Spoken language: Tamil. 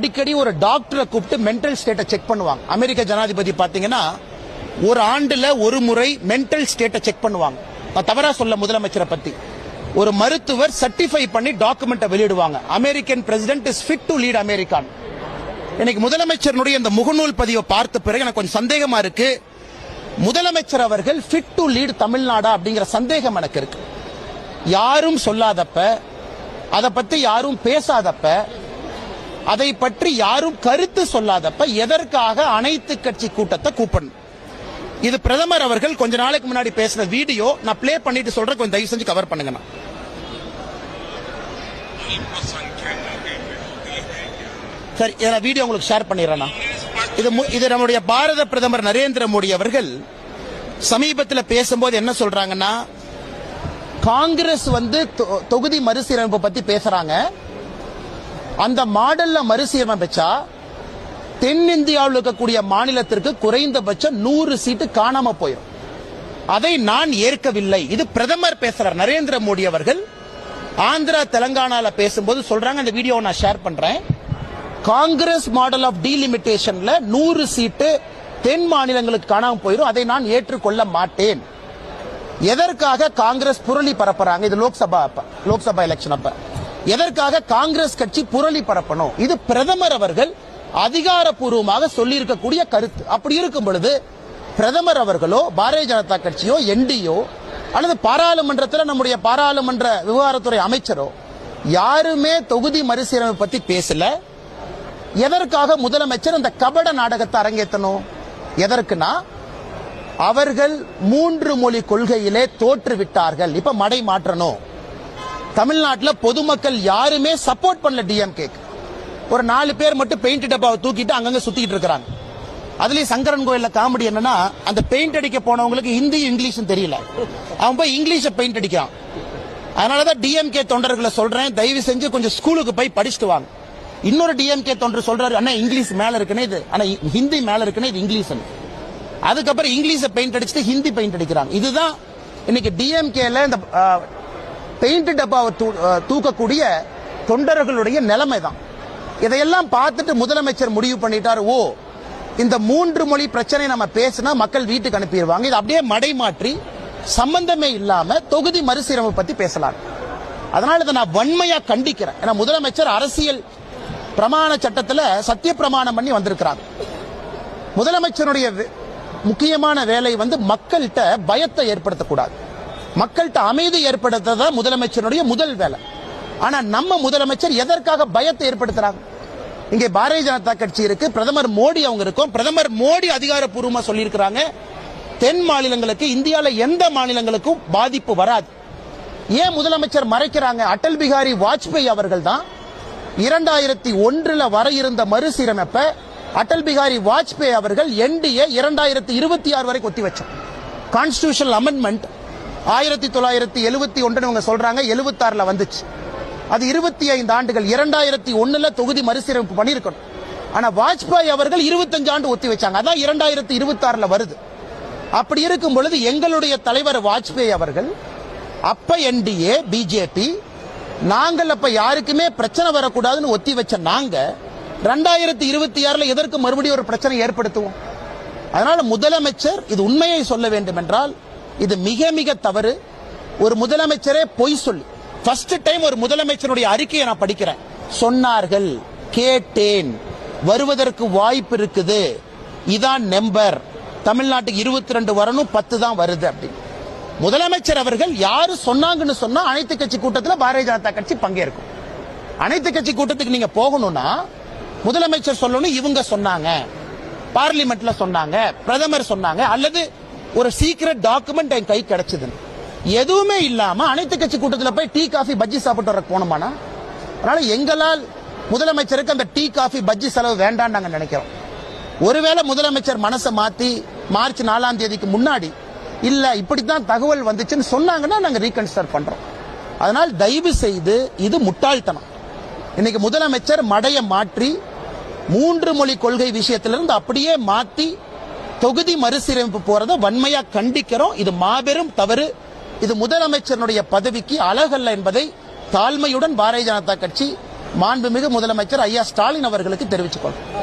அடிக்கடி ஒரு டாக்டரை கூப்பிட்டு மென்டல் ஸ்டேட்டை செக் பண்ணுவாங்க. அமெரிக்க ஜனாதிபதி பாத்தீங்கன்னா ஒரு ஆண்டுல ஒரு முறை மென்டல் ஸ்டேட்டை செக் பண்ணுவாங்க. நான் தவறா சொல்ல முதலமைச்சரை பத்தி. ஒரு மருத்துவர் சர்டிஃபை பண்ணி டாக்குமெண்ட்டை வெளியிடுவாங்க. American president is fit to lead American இன்னைக்கு முதலமைச்சருடைய இந்த முகநூல் பதிவை பார்த்த பிறகு எனக்கு கொஞ்சம் சந்தேகமா இருக்கு. முதலமைச்சர் அவர்கள் ஃபிட் டு லீட் தமிழ்நாடா அப்படிங்கிற சந்தேகம் எனக்கு இருக்கு. யாரும் சொல்லாதப்ப அதை பத்தி யாரும் பேசாதப்ப அதை பற்றி யாரும் கருத்து சொல்லாதப்ப எதற்காக அனைத்து கட்சி கூட்டத்தை கூப்பிடணும்? இது பிரதமர் அவர்கள் கொஞ்ச நாளைக்கு முன்னாடி பேசின வீடியோ. நான் பிளே பண்ணிட்டு சொல்றேன். கொஞ்சம் தயவு செஞ்சு கவர் பண்ணுங்க சரி இதை வீடியோ உங்களுக்கு ஷேர் பண்ணிடுறேன் இது மு- இது நம்முடைய பாரத பிரதமர் நரேந்திர மோடி அவர்கள் சமீபத்தில் பேசும்போது என்ன சொல்றாங்கன்னா காங்கிரஸ் வந்து தொ- தொகுதி மறுசீரமைப்பு பத்தி பேசுறாங்க. அந்த மாடல்ல மறுசீரமைச்சா தென்னிந்தியாவில் இருக்கக்கூடிய மாநிலத்திற்கு குறைந்தபட்சம் நூறு சீட்டு காணாம போயிடும் அதை நான் ஏற்கவில்லை. இது பிரதமர் பேசுறார் நரேந்திர மோடி அவர்கள். ஆந்திரா தெலங்கானால பேசும்போது சொல்றாங்க அந்த வீடியோவை நான் ஷேர் பண்றேன். காங்கிரஸ் மாடல் ஆஃப் டீலிமிட்டேஷன்ல நூறு சீட்டு தென் மாநிலங்களுக்கு காணாமல் போயிடும் அதை நான் ஏற்றுக்கொள்ள மாட்டேன். எதற்காக காங்கிரஸ் புரளி பரப்புறாங்க? இது லோக்சபா அப்ப லோக்சபா எலெக்ஷன் அப்ப. எதற்காக காங்கிரஸ் கட்சி புரளி பரப்பணும்? இது பிரதமர் அவர்கள் அதிகாரப்பூர்வமாக சொல்லி இருக்கக்கூடிய கருத்து. அப்படி இருக்கும் பொழுது பிரதமர் அவர்களோ பாரதிய ஜனதா கட்சியோ என்டியோ அல்லது பாராளுமன்றத்தில் நம்முடைய பாராளுமன்ற விவகாரத்துறை அமைச்சரோ யாருமே தொகுதி மறுசீரமைப்பு பத்தி பேசல. எதற்காக முதலமைச்சர் இந்த கபட நாடகத்தை அரங்கேற்றணும்? எதற்குனா அவர்கள் மூன்று மொழி கொள்கையிலே தோற்றுவிட்டார்கள். இப்ப மடை மாற்றணும். தமிழ்நாட்டில் பொதுமக்கள் யாருமே சப்போர்ட் பண்ணல டிஎம்கே ஒரு நாலு பேர் மட்டும் பெயிண்ட் டப்பாவை தூக்கிட்டு அங்கங்க சுத்திட்டு இருக்கிறாங்க. அதுலயும் சங்கரன் கோயில்ல காமெடி என்னன்னா அந்த பெயிண்ட் அடிக்க போனவங்களுக்கு ஹிந்தி இங்கிலீஷும் தெரியல. அவன் போய் இங்கிலீஷ பெயிண்ட் அடிக்கிறான். அதனாலதான் டிஎம்கே தொண்டர்களை சொல்றேன். தயவு செஞ்சு கொஞ்சம் ஸ்கூலுக்கு போய் படிச்சுட்டு வாங்க. இன்னொரு டிஎம்கே தொண்டர் சொல்றாரு அண்ணா இங்கிலீஷ் மேல இருக்குன்னு இது ஆனா ஹிந்தி மேல இருக்குன்னு இது இங்கிலீஷ் அதுக்கப்புறம் இங்கிலீஷ பெயிண்ட் அடிச்சுட்டு ஹிந்தி பெயிண்ட் அடிக்கிறாங்க. இதுதான் இன்னைக்கு டிஎம்கேல இந்த பெயிண்ட் டப்பாவை தூ- தூக்கக்கூடிய தொண்டர்களுடைய நிலைமை தான் இதையெல்லாம் பார்த்துட்டு முதலமைச்சர் முடிவு பண்ணிட்டார். ஓ இந்த மூன்று மொழி பிரச்சனை நம்ம பேசினா மக்கள் வீட்டுக்கு அனுப்பிடுவாங்க. இது அப்படியே மடை மாற்றி சம்பந்தமே இல்லாம தொகுதி மறுசீரமைப்பு பத்தி பேசலாம் அதனால இதை நான் வன்மையா கண்டிக்கிறேன். ஏன்னா முதலமைச்சர் அரசியல் பிரமாண சட்டத்தில் சத்திய பிரமாணம் பண்ணி வந்திருக்கிறாங்க முதலமைச்சருடைய முக்கியமான வேலை வந்து மக்கள்கிட்ட பயத்தை ஏற்படுத்தக்கூடாது. மக்கள்கிட்ட அமைதி ஏற்படுத்துறதா முதலமைச்சருடைய முதல் வேலை. ஆனா நம்ம முதலமைச்சர் எதற்காக பயத்தை ஏற்படுத்துறாங்க? இங்கே பாரதிய ஜனதா கட்சி இருக்கு. பிரதமர் மோடி அவங்க இருக்கும். பிரதமர் மோடி அதிகாரப்பூர்வமா சொல்லியிருக்கிறாங்க. தென் மாநிலங்களுக்கு இந்தியாவில் எந்த மாநிலங்களுக்கும் பாதிப்பு வராது. ஏன் முதலமைச்சர் மறைக்கிறாங்க? அடல் பிகாரி வாஜ்பாய் அவர்கள் தான் இரண்டாயிரத்தி ஒன்றுல வர இருந்த மறுசீரமைப்ப அடல் பிகாரி வாஜ்பாய் அவர்கள் என்டிஏ இரண்டாயிரத்தி இருபத்தி ஆறு வரை ஒத்தி வச்சார் கான்ஸ்டியூஷன் அமெண்ட்மெண்ட் ஆயிரத்தி தொள்ளாயிரத்தி எழுபத்தி ஒன்றுன்னு இவங்க சொல்றாங்க எழுபத்தாறுல வந்துச்சு. அது இருபத்தி ஐந்து ஆண்டுகள் இரண்டாயிரத்தி ஒன்னுல தொகுதி மறுசீரமைப்பு பண்ணியிருக்கணும். ஆனா வாஜ்பாய் அவர்கள் இருபத்தஞ்சு ஆண்டு ஒத்தி வச்சாங்க. அதான் இரண்டாயிரத்தி இருபத்தி ஆறுல வருது. அப்படி இருக்கும் பொழுது எங்களுடைய தலைவர் வாஜ்பாய் அவர்கள் அப்ப என்டிஏ பிஜேபி நாங்கள் அப்ப யாருக்குமே பிரச்சனை வரக்கூடாதுன்னு ஒத்தி வச்ச நாங்க ரெண்டாயிரத்தி இருபத்தி ஆறுல எதற்கு மறுபடியும் ஒரு பிரச்சனை ஏற்படுத்துவோம்? அதனால முதலமைச்சர் இது உண்மையை சொல்ல வேண்டும் என்றால் இது மிக மிக தவறு. ஒரு முதலமைச்சரே பொய் சொல்லி. ஃபர்ஸ்ட் டைம் ஒரு முதலமைச்சருடைய அறிக்கையை நான் படிக்கிறேன். சொன்னார்கள் கேட்டேன். வருவதற்கு வாய்ப்பு இருக்குது. இதான் நம்பர் தமிழ்நாட்டுக்கு இருபத்தி ரெண்டு வரணும் பத்து தான் வருது அப்படின்னு. முதலமைச்சர் அவர்கள் யாரு சொன்னாங்கன்னு சொன்னா அனைத்து கட்சி கூட்டத்தில் பாரதிய ஜனதா கட்சி பங்கேற்கும். அனைத்து கட்சி கூட்டத்துக்கு நீங்க போகணும்னா முதலமைச்சர் சொல்லணும் இவங்க சொன்னாங்க. பார்லிமெண்ட்ல சொன்னாங்க பிரதமர் சொன்னாங்க அல்லது ஒரு சீக்கிரட் டாக்குமெண்ட் என் கை கிடைச்சது எதுவுமே இல்லாம அனைத்து கட்சி கூட்டத்தில் போய் டீ காஃபி பஜ்ஜி சாப்பிட்டு வர போனோமானா? அதனால எங்களால் முதலமைச்சருக்கு அந்த டீ காஃபி பஜ்ஜி செலவு வேண்டாம் நாங்க நினைக்கிறோம். ஒருவேளை முதலமைச்சர் மனசை மாத்தி மார்ச் நாலாம் தேதிக்கு முன்னாடி இல்ல இப்படித்தான் தகவல் வந்துச்சுன்னு சொன்னாங்கன்னா நாங்க ரீகன்சிடர் பண்றோம். அதனால் தயவு செய்து இது முட்டாள்தனம். இன்னைக்கு முதலமைச்சர் மடைய மாற்றி மூன்று மொழி கொள்கை விஷயத்திலிருந்து அப்படியே மாத்தி தொகுதி மறுசீரமைப்பு போறதை வன்மையா கண்டிக்கிறோம். இது மாபெரும் தவறு. இது முதலமைச்சருடைய பதவிக்கு அழகல்ல என்பதை தாழ்மையுடன் பாரதிய ஜனதா கட்சி மாண்புமிகு முதலமைச்சர் ஐயா ஸ்டாலின் அவர்களுக்கு தெரிவிச்சுக்கொள்றேன்